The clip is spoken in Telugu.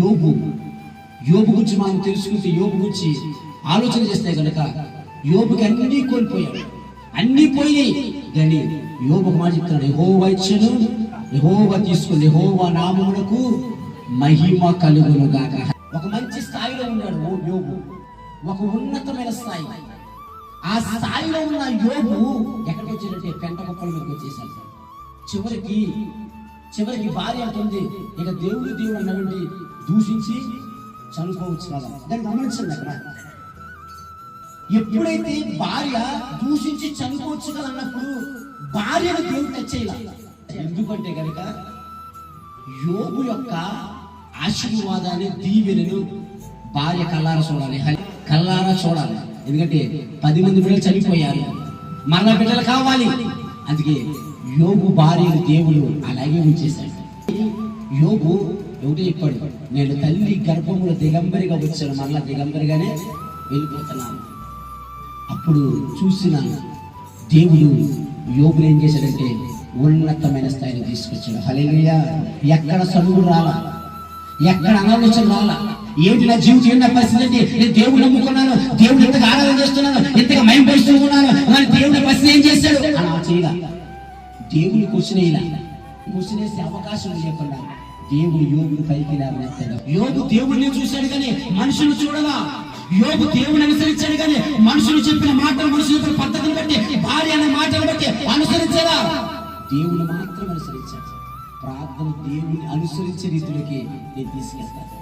యోగు యోగు గురించి మనం తెలుసుకుంటే యోగు గురించి ఆలోచన చేస్తే కనుక యోగుకి అన్నీ కోల్పోయాడు. అన్నీ పోయినాయి. కానీ యోగు మాట చెప్తున్నాడు యహోవా ఇచ్చను యహోవా తీసుకుని యహోవా నామమునకు మహిమ కలుగును గాక. ఒక మంచి స్థాయిలో ఉన్నాడు ఓ యోగు ఒక ఉన్నతమైన స్థాయి. ఆ స్థాయిలో ఉన్న యోగు ఎక్కడికి వచ్చాడంటే పెంట కుప్పల మీదకి వచ్చేసాడు. చివరికి చివరికి భార్య అంటుంది ఇక దేవుడు దేవుడు అన్నటువంటి దూషించి చనిపోవచ్చు కదా. దాన్ని గమనించండి అక్కడ. ఎప్పుడైతే భార్య దూషించి చనిపోవచ్చు కదా అన్నప్పుడు భార్యను దేవుడు తెచ్చేయాల ఎందుకంటే కనుక యోగు యొక్క ఆశీర్వాదాన్ని దీవెనను భార్య కల్లారా చూడాలి. హ- కల్లారా చూడాలి. ఎందుకంటే పది మంది పిల్లలు చనిపోయారు. మరణ బిడ్డలు కావాలి. అందుకే యోగు భార్యను దేవుడు అలాగే ఉంచేశాడు యోగు ఒకటే చెప్పాడు నేను తల్లి గర్భములో దిగంబరిగా వచ్చాను మరలా దిగంబరిగానే వెళ్ళిపోతున్నాను. అప్పుడు చూసిన దేవుడు యోగులు ఏం చేశాడంటే ఉన్నతమైన స్థాయిని తీసుకొచ్చాడు. హల్లెలూయా! ఎక్కడ చదువు రాలా? ఎక్కడ అనాలోచన రాలా? ఏంటి నా జీవితం? ఏంటి పరిస్థితి? అంటే నేను దేవుడు నమ్ముకున్నాను పరిస్థితి ఏం చేశాడు? అలా చేయలా. దేవుని క్వశ్చన్ వేసే అవకాశం లేకుండా దేవుడు యోగుని పైకి లేవనెత్తాడు. యోగు దేవుడిని చూశాడు కానీ మనుషులు చూడలా. యోగు దేవుని అనుసరించాడు కానీ మనుషులు చెప్పిన మాటలు మనుషులు చెప్పిన పద్ధతిని బట్టి భార్య అనే మాటలు బట్టి అనుసరించారా దేవుని మాత్రం అనుసరించాడు. ప్రార్థన దేవుని అనుసరించే రీతిలోకి నేను తీసుకెళ్తాను.